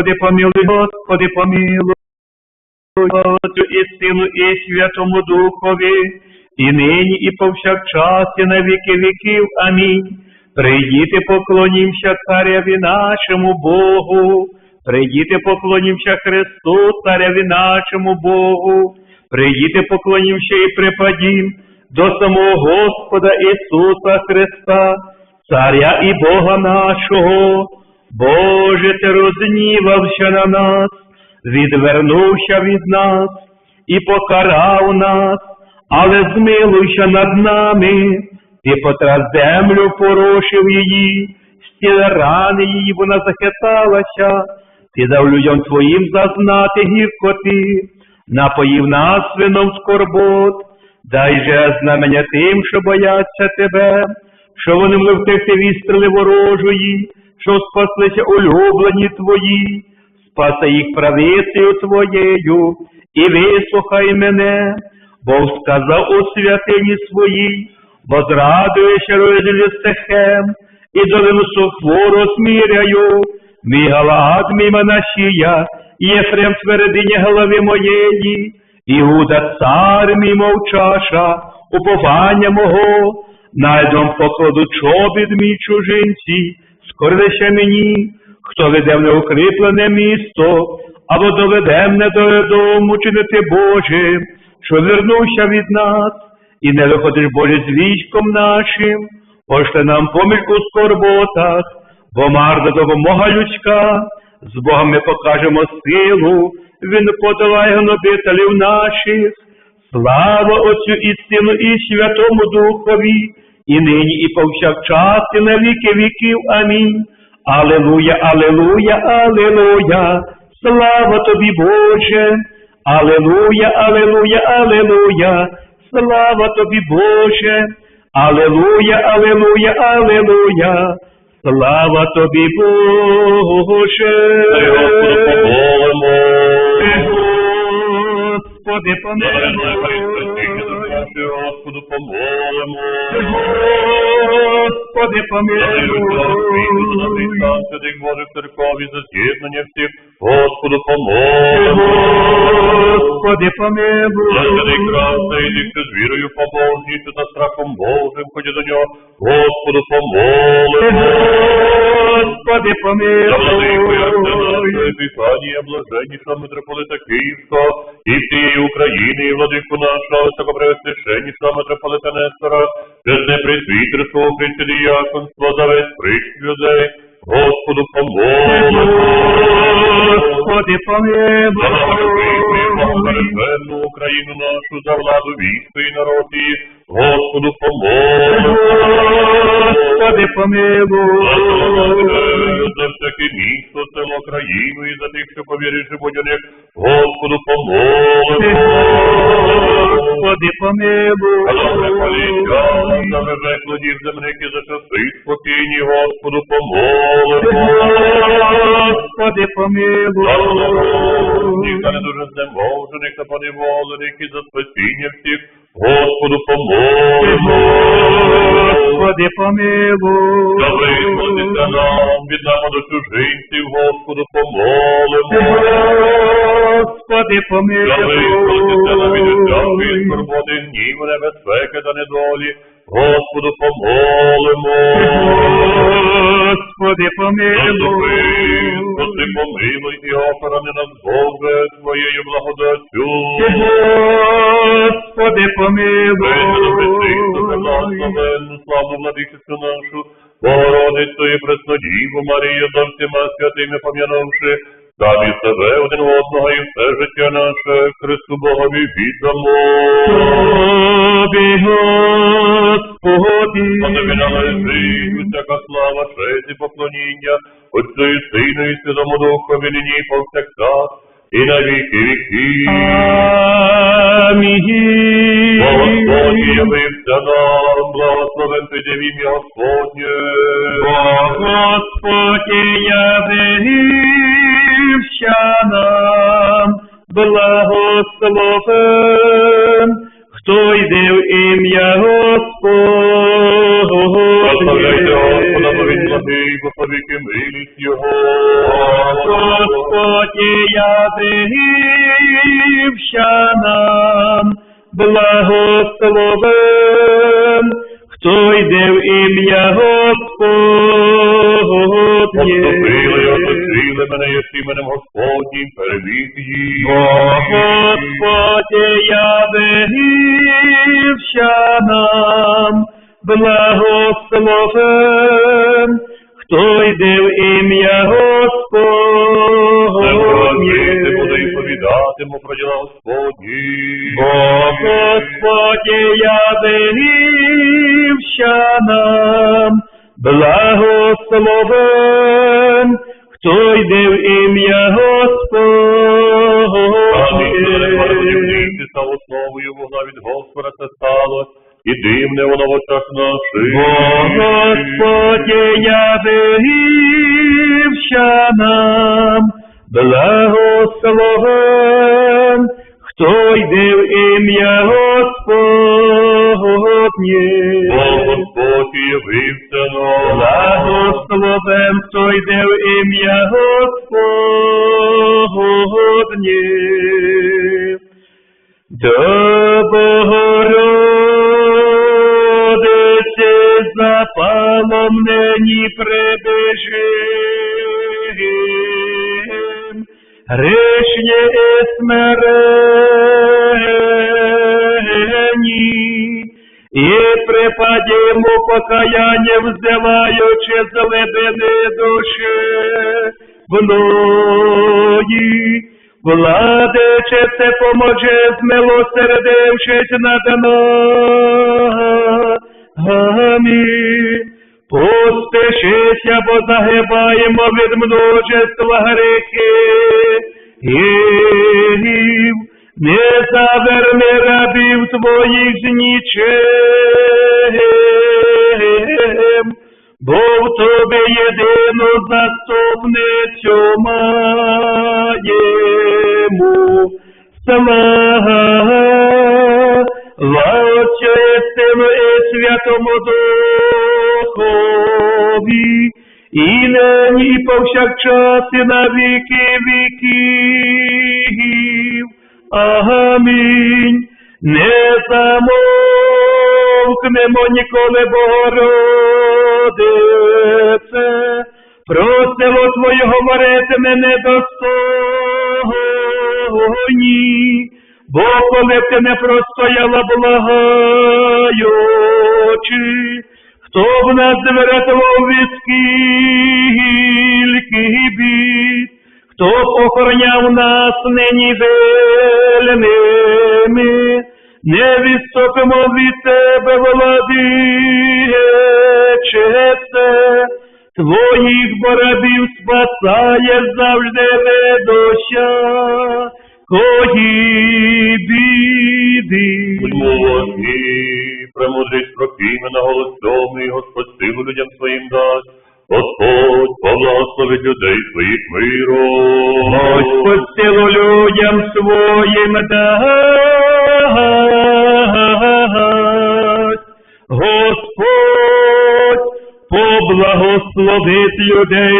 Господи, помилуй, Господи, помилуй. Отцю і Сину, і Святому Духові, і нині, і повсякчас, і на віки віків. Амінь. Прийдіте, поклонімся цареві нашому Богу. Прийдіте, поклонімся Христу, цареві нашому Богу. Прийдіте, поклонімся і припадім до самого Господа Ісуса Христа, Царя і Бога нашого. Боже, ти рознівався на нас, відвернувся від нас і покарав нас, але змилуйся над нами, ти потрас землю порошив її, стіл рани її вона захиталася, ти дав людям твоїм зазнати гіркоти, напоїв нас вином скорбот, дай же знамення тим, що бояться тебе, що вони втекти від стріли ворожої, що спаслися улюблені твої, спаси їх правицею твоєю, і вислухай мене, бо сказав у святині своїй, бо зрадуєш розділі стехем, і долину сухвору сміряю, мій галад, мій Манашія, Єфрем твердині голови моєї, Іуда цар мій мовчаша, уповання мого, найдом покладу чобіт мій чужинці, скорилися мені, хто веде в неукріплене місто, або доведе мене до дому чинити Боже, що вернувся від нас, і не виходиш Боже з військом нашим, пошли нам поміж у скорботах, бо марна допомога людська, з Богом ми покажемо силу, Він подолає гнобителів наших. Слава Отцю і Сину, і Святому Духові, і нині, і повсякчас, і на віки віків. Амінь. Алелуя, алелуя, алелуя, слава тобі, Боже. Алелуя, алелуя, алелуя, слава тобі, Боже. Алелуя, алелуя, алелуя, слава тобі, Боже. Господи, помилуй. Господи, помилуй. Господи, помилуй. Святих Божих церков і за з'єднання всіх, Господу помолимо. Господи, помилуй. Святий красний, що з вірою побожністю та страхом Божим, ходять до нього, Господу помолимо. Господи, помилуй. Епіфанія, блаженніша митрополита Київського, і всієї України, і владику нашого, високопревосвященніша митрополита Нестора, чесне присвітерство, Христі діяконство, за весь прищ людей, Господу помолимо. Господи, помилуй. Україну нашу за владу військо і народ її, Господу помолимо. Господи, помилуй. За всяке місто, село, країну і за тих, що повірить живуть у них, Господу помолимо. Господи, помилуй. Господи, вежек плодів земних і за часи спокійні, Господу помолимо. Господи, помилуй. Ніхто не дуже знеможених та поневолених і за спасіння всіх, Господу помолимо. Господи, помилуй. Та визволися нам, віддамо до чужинців, Господу помолимо. Господи, Та визволися нам від усякої помилуй. скорботи, гніву, небезпеки та недолі, Господу помолимо. Господи, помилуй. Господи, помилуй і охорони нас, Боже, Твоєю благодаттю. Господи, помилуй. Славну владичицю нашу, Богородицю і Преснодіву Марію, за всіма святими пом'янувши, самі себе один одного і все життя наше, Христу Богові віддамо. Тобі, Господи. А тобі належить усяка слава, честь і поклоніння, Отцю і Сину і Святому Духові, нині повсякчас, і на віки віків. Амінь. Господь явився нам, благословен ти в ім'я Господнє. Господь явився нам, благословен, хто йде в ім'я Господнє. Повіки милість Його. Господи, явився нам, благословен, хто йде в ім'я Господнє. Оточили мене, як іменем Господнім. Бо Господи, явився нам, благословен, хто йде в ім'я Не просити буду і Господнє. повідатиму про діла Господні. Бо Господи, явився нам, благословен, хто йде в ім'я. Господнє. Та основою вогна від Господа це стало, і димне воно в очах наших. Бо Господи, явився нам, благословен, хто йде в ім'я Господнє. Бо Господь явився нам. Благословен, хто йде в ім'я Господнє. До Богородиці запалом нині прибежим, грішні і смирені, і припадімо покаяння, взиваючи з глибини душі вної. Владиче, це поможе, змилосердившись над нами. Поспішися, бо загибаємо від множества гріхів. Не заверни рабів твоїх з нічим, бо в тобі єдину заступницю маємо. Слава Отцю і Святому Духові, і нині і повсякчас і на віки віків. Амінь. Не замовкнемо ніколи, Богородице, просимо Твоє говорити мене достойні, бо коли б ти не простояла благаючи, хто б нас врятував від скільки бід, хто б охороняв нас нині вельми, не відступимо від тебе, владиче, твоїх борабів спасає завжди ведоща, кої біди. Будьмо і премудрість прокимена голословний, Господь силу людям своїм дасть. Господь поблагословить людей своїх миром. Господь силу людям своїм дасть. Господь поблагословить людей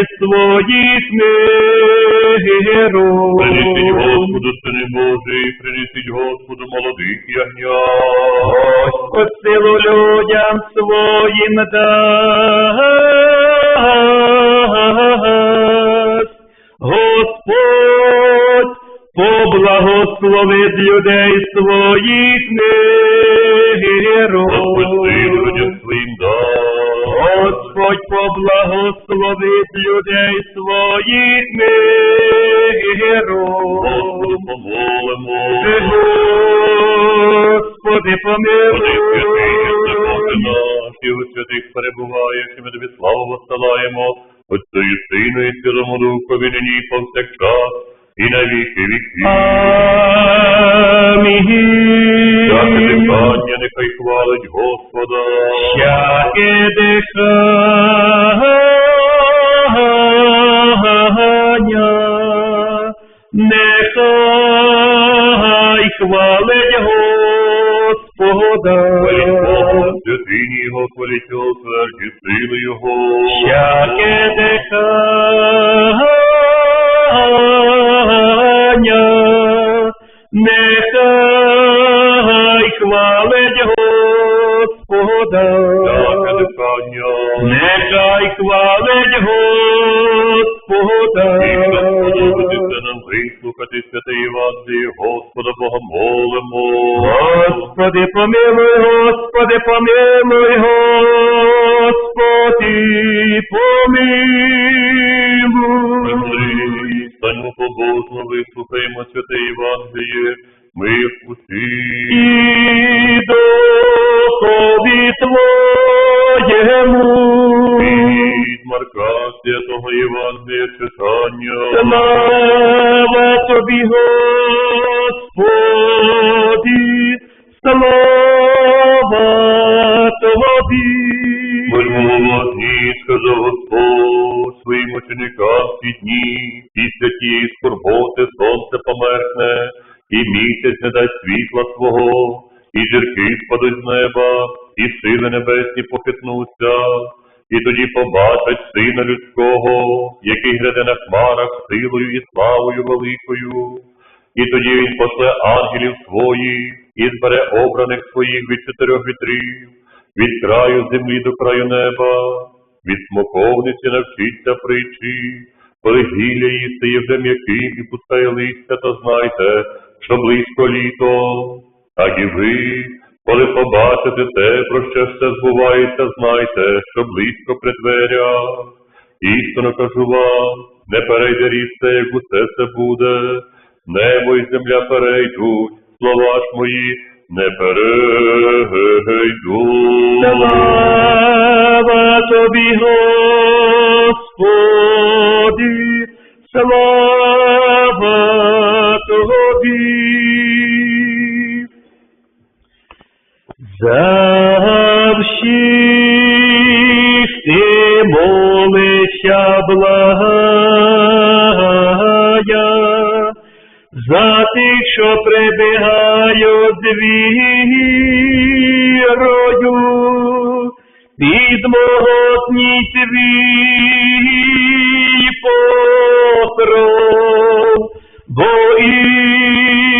Господь поблагословить людей своїх. Помолимо. Господи, помилуй. наш, і у святих перебуваєш, ми тобі славу восилаємо, Отцю і Сину, і Святому Духові, нині повсякчас, і на віки. Всяке Амінь. дихання нехай хвалить Господа. Всяке дихання, нехай хвалить Господа. Бога, святині Його, хваліть Його, тверді сили Його. Всяке дихання, дихання. Нехай хвалить Господа. І сподобатися нам вислухати святе Євангеліє, Господа Бога молимо. Господи, помилуй, Господи, помилуй, Господи, помилуй. Станьмо побожно, вислухаємо святе Євангеліє, слава Тобі. Будьмо сказав Господь своїм ученикам ті дні, після тієї скорботи сонце померкне, і місяць не дасть світла свого, і зірки спадуть з неба, і сили небесні похитнуться, і тоді побачать сина людського, який гряде на хмарах силою і славою великою. І тоді він пошле ангелів своїх і збере обраних своїх від чотирьох вітрів, від краю землі до краю неба, від смоковниці навчиться притчі, коли гілля її стає вже м'яким і пускає листя, то знайте, що близько літо. Так і ви, коли побачите те, про що все збувається, знайте, що близько при дверях. Істинно кажу вам, не перейде рісце, як усе це буде, небо і земля перейдуть, слова ж мої не перейдуть. Слава Тобі, Господи, слава Тобі. За всіх ти молишся благая, за тих, що прибігають вірою, під могутній твій покров, бо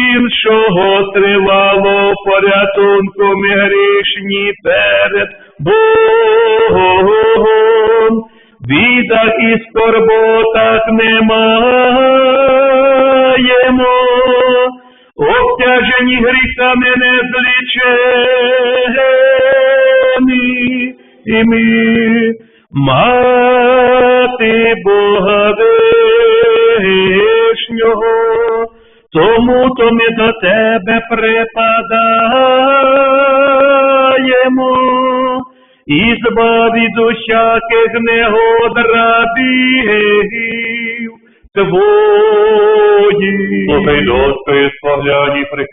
іншого тривало порятунку ми грішні перед Богом. Бідах і скорботах не гріхами незлічені, і ми, мати Бога вишнього, тому то ми до тебе припадаємо, і збав від усяких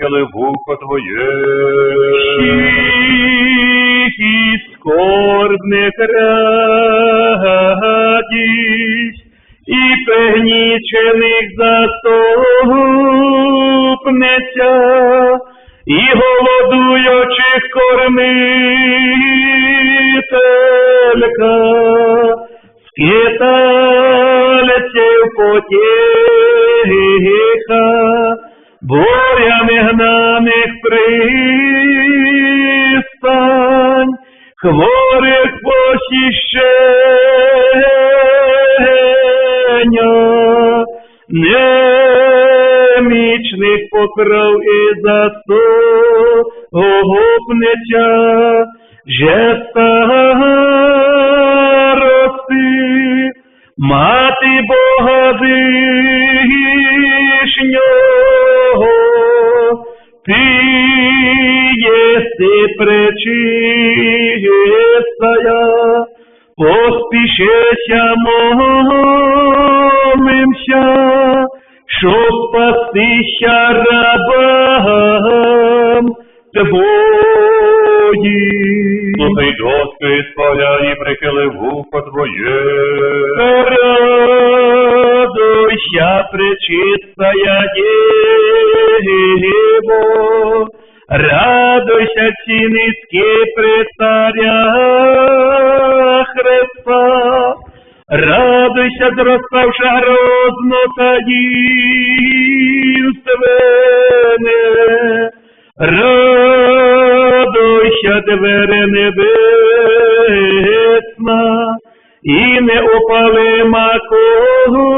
спогляні, вухо твоє. Всіх і скорбних радість, і пригнічених заступниця, і голодуючих кормителька, скитальців потіха, бурями гнаних пристань, хворих посіщення, немічних покров і заступниця, же старости, мати Бога вишнього, єси пречистая, поспішися молимся, щоб спастися рабам твоїм. Слухай, дочки, спогляні, прихили вухо твоє. Радуйся, пречистая Дево, Радуйся, ці низькі при царя Христа, радуйся, зроставши грозно та дівствене, радуйся, двери небесна, і неопалима кого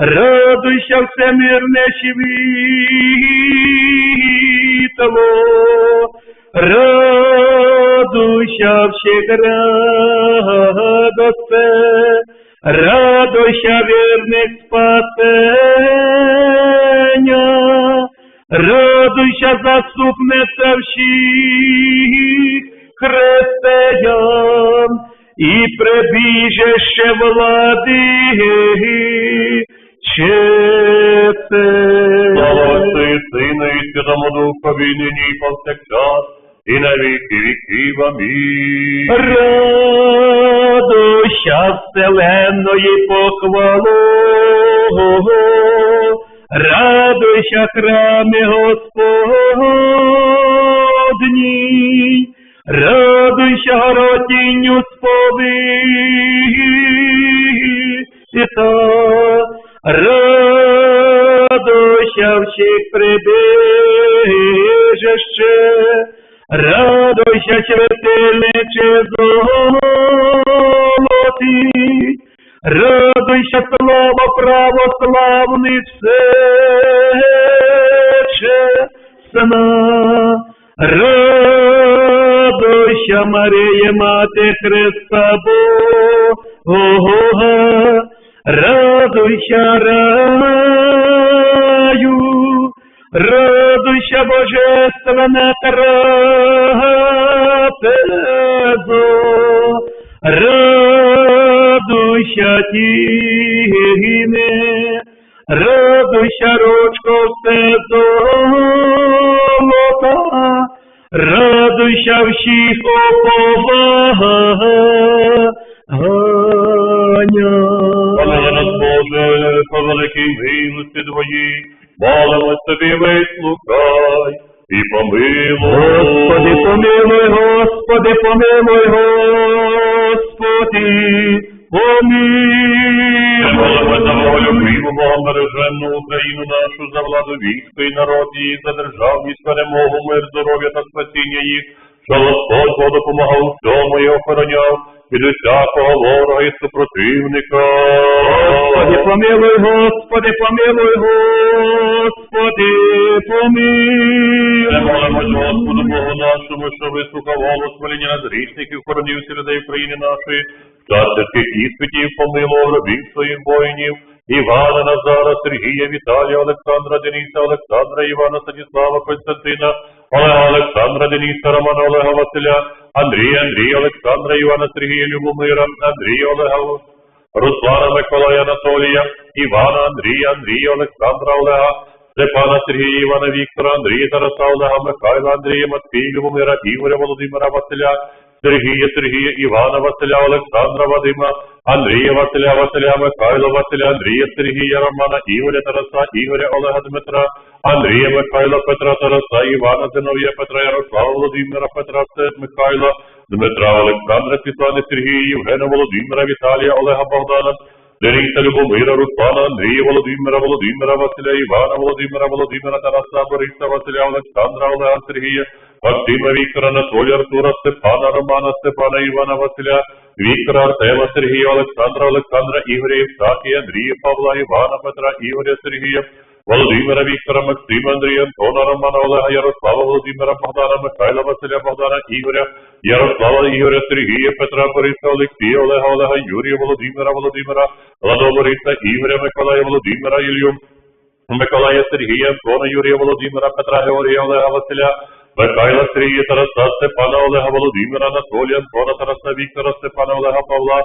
радуйся всемирне світло, радуйся всіх радосте, радуйся вірних спасення, радуйся заступниця всіх християн. І прибіжище влади Слава. Отцю і Сину і Святому Духові, нині і повсякчас, і на віки віків. Амінь. Радуйся вселенної похвалу, радуйся храми Господній, радуйся городінню радуйся всіх прибіжище, радуйся святильниче золотий, радуйся слава православний всечесна, радуйся Марія, Мати Христа Бога, радуйся раю, радуйся божественна трапезо, радуйся тіни, радуйся ручко все золота, радуйся всіх Помилуй нас. Боже, по великій милості Твоїй, молимось тобі, вислухай і помилуй. Господи, помилуй, Господи, помилуй, Господи, Ми молимось за волю помилуй. Києву, Україну нашу, за владу війська і народ її, за державність, перемогу, мир, здоров'я та спасіння їх, що Господь допомагав всьому і охороняв від усякого ворога і супротивника. Господи, помилуй, Господи, помилуй, Господи, Ми помилуй. молимось Господу Богу нашому, що вислухав голос моління над грішників, хоронився людей України нашої, час тяжких іспитів помилував рабів своїх воїнів, Івана, Назара, Сергія, Віталія, Олександра, Дениса, Олександра, Івана, Станіслава, Константина, Олега, Олександра, Дениса, Романа, Олега, Василя, Андрія, Андрія, Олександра, Івана, Сергія, Любомира, Андрія, Олега, Руслана, Миколая, Анатолія, Івана, Андрія, Андрія, Олександра, Олега, Степана, Сергія, Івана, Віктора, Андрія, Тараса, Олега, Михайла, Андрія, Матвія, Любомира, Ігоря, Володимира, Василя, Сергія, Сергія, Івана, Василя, Олександра, Вадима, Андрія, Василя, Василя, Михайла, Василя, Андрія, Сергія, Романа, Ігоря, Тараса, Ігоря, Олега, Дмитра, Андрія, Михайла, Петра, Тараса, Івана, Зиновія, Петра, Ярослава, Володимира, Петра, Михайла, Дмитра, Олександра, Світлани, Сергія, Євгена, Володимира, Віталія, Олега, Богдана, Дениса, Любомира, Руслана, Андрія, Володимира, Володимира, Василя, Івана, Володимира, Володимира, Тараса, Бориса, Василя, Олександра, Олега, Сергія, Максима, Віктора, Анатолія, Артура, Степана, Романа, Степана, Івана, Василя, Віктора, Артема, Сергія, Олександра, Олександра, Ігоря, Євстахія, Андрія, Павла, Івана, Петра, Ігоря, Сергія, Володимира, Віктора, Максима, Андрія, Антона, Романа, Олега, Ярослава, Володимира, Богдана, Михайла, Василя, Богдана, Ігоря, Ярослава, Ігоря, Сергія, Петра, Бориса, Олексія, Олега, Олега, Юрія, Володимира, Володимира, Ладо, Бориса, Ігоря, Миколая, Володимира, Ілью, Миколая, Сергія, Антона, Юрія, Володимира, Петра, Георгія, Олега, Василя, Михайла, Сергія, Тараса, Степана, Олега, Володимира, Анатолія, Антона, Тараса, Віктора, Степана, Олега, Павла,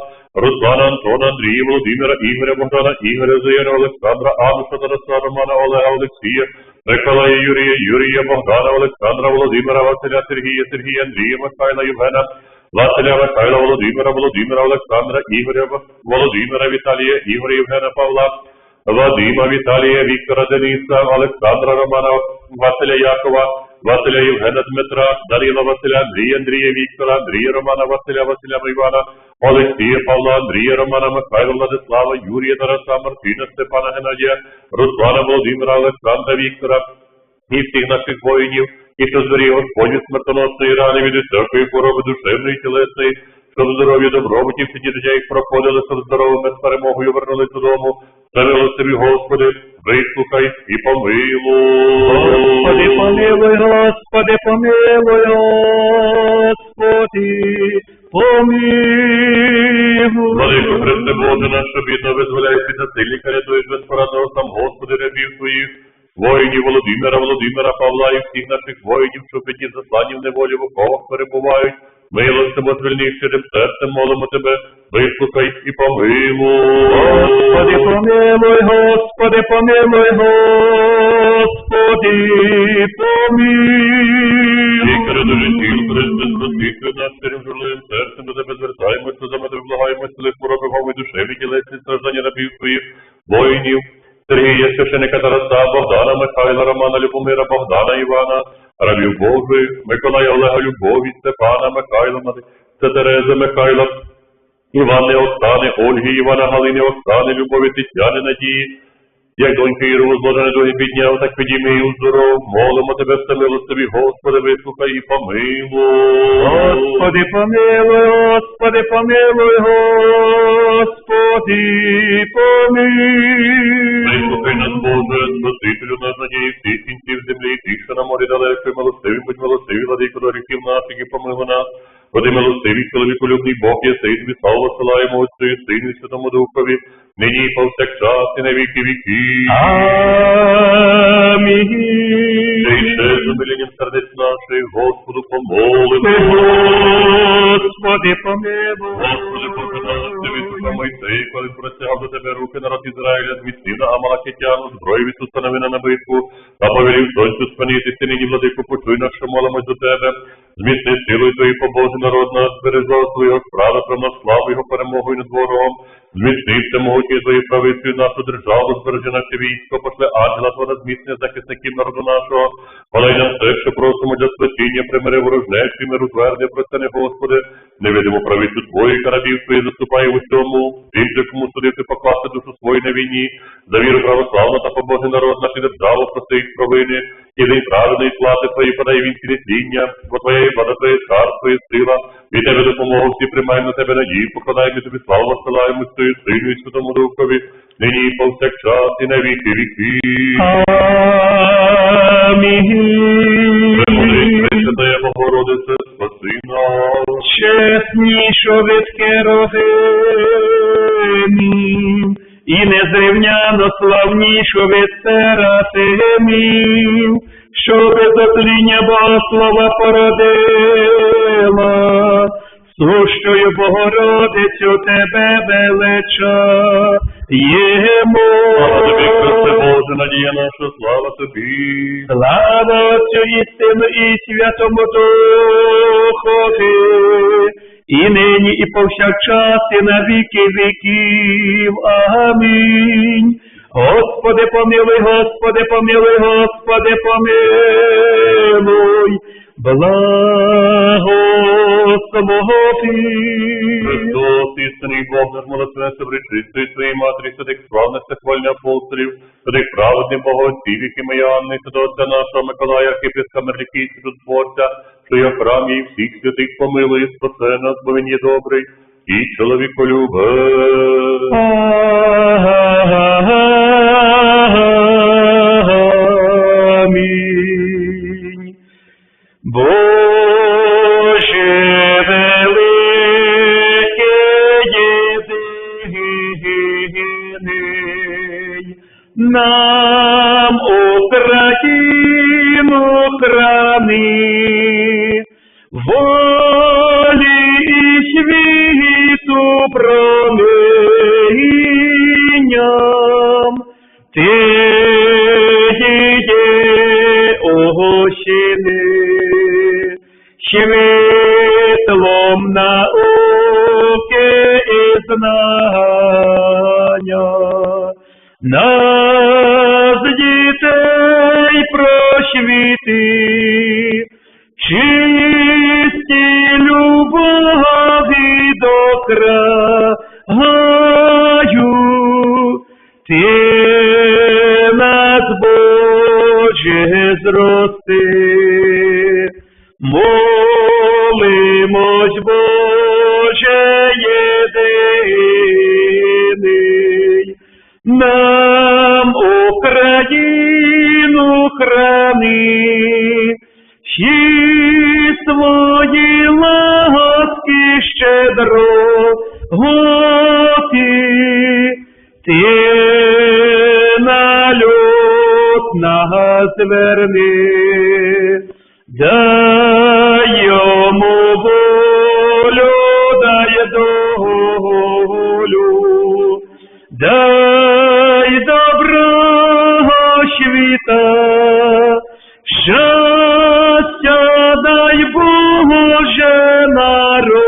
Руслана, Антона, Андрія, Володимира, Ігоря, Богдана, Ігоря, Зояна, Олександра, Ануша, Тараса, Романа, Олега, Олексія, Миколая, Юрія, Юрія, Богдана, Олександра, Володимира, Василя, Сергія, Сергія, Андрія, Михайла, Євгена, Василя, Михайла, Володимира, Володимира, Олександра, Ігоря, Володимира, Віталія, Ігоря, Євгена, Павла, Вадима, Віталія, Віктора, Дениса, Олександра, Романа, Василя, Якова, Василя, Євгена, Дмитра, Даріла Василя, Андрія, Андрія, Віктора, Андрія, Романа, Василя, Василя, Івана, Олексія, Павла, Андрія, Романа, Михайла, Владислава, Юрія, Тараса, Мартина, Степана, Геннадія, Руслана, Володимира, Олександра, Віктора, і всіх наших воїнів, і хто зберіг Господню смертоносної рани від усякої хвороби душевної тілесної, щоб здоров'я добробуті всі життя їх проходили, щоб здоровими з перемогою вернулись додому. Та милостиві, Господи, вислухай і помилуй. Господи, помилуй, Господи, помилуй, Господи, помилуй. Владико Христе Боже наш, що бідно визволяєш від насильника, рятуєш безпорадного сам Господи, рабів своїх, воїнів Володимира, Володимира, Павла і всіх наших воїнів, що в п'яті заслані в неволі в оковах перебувають. Милостиво звільни щирим серцем, молимо Тебе, вислухай і помилуй. Господи, помилуй, Господи, помилуй, Господи, Лікарю помилуй. дуже сил, Христе, спасителю наш щирим журливим серцем до Тебе звертаємося, за мене благаємо, сили хвороби мови душеві, тілесні страждання рабів своїх, воїнів, Сергія, священика Тараса, Богдана, Михайла, Романа, Любомира, Богдана, Івана, рабів Божих, Миколая, Олега, Любові, Степана, Михайла, це Терези, Михайла, Івани, Оксани, Ольги, Івана, Галини, Оксани, Любові, Тетяни, Надії, як доньки Іру зложене дуги підняв, так підійми і уздоров. Молимо тебе, всемилостиві, Господи, вислухай і помилуй. Господи, помилуй, Господи, помилуй, Господи, помилуй. Вислухай нас, Боже, Спасителю наш надії всіх кінців землі, тих, що на морі далеко, і милостиві, будь милостиві, владико до гріхів наших, і помилуй нас. Ходи милостивий, чоловіколюбний Бог, є син, тобі слава посилаємо Отцю і Сину і Святому Духові, нині і повсякчас, і на віки віки. Амінь. Умиленням сердець наших, Господу помолимо. Господи, помилуй. Господи, покидав тобі сука Мойсей, коли простягав до тебе руки народ Ізраїля, зміцнив на Амалакитяну, зброю від установи на битву, та повелів сонцю спинитися, нині, владику, почуй що молимось до тебе. Зміцни силою твої побожий народ нас, бережав свого справи, про нас славу його перемогою над ворогом. Зміцни всемогутні твої правицею нашу державу, збережи наше військо, пошли ангела твого зміцнення захисників народу нашого. Подай нам все, що просимо для спасіння, примири ворожнечі, миру тверди, простяни, Господи, невидиму правицю твою, карабів твої заступає в усьому, тим, же, кому судити покласти душу свою на війні, за віру православну та побожий народ наш і державу, прости їх провини, і день праведної плати твої подай він цілісління, бо твоя і твоє царство і сила, від тебе допомогу всі приймаємо на тебе надію, покладаємо тобі славу, посилаємо Твою Сину і Святому Духові, нині і повсякчас і на віки віків. Амінь. Премудрий Пресвятая Богородице, спаси нас. Чеснішо від керогимів, і незрівняно славнішо від серафимів, що без отління Богослова породила, сущою Богородицю тебе величаємо. Слава тобі, Христе Боже, надія наша, слава тобі. Слава Отцю і Сину і Святому Духові, і нині, і повсякчас, і на віки віків. Амінь. Господи, помилуй, Господи, помилуй, Господи, помилуй. Благослови. Христос, істинний Бог, наш молитвене собречистої своєї матері, святих славних та хвальних апостолів, святих праведних богоотців, які ми Анни, отця нашого Миколая, Архіпіска Мерлікій, чудотворця, що я в храмі і всіх святих помилує, спасе нас, бо він є добрий, і чоловіколюбець. Амінь. Боже ти нас, Боже, зрости, щастя дай Боже народу,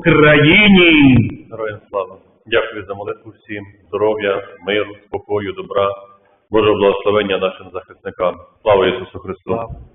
Україні! Героям слава. Дякую за молитву всім, здоров'я, миру, спокою, добра, Божого благословення нашим захисникам. Слава Ісусу Христу! Слава.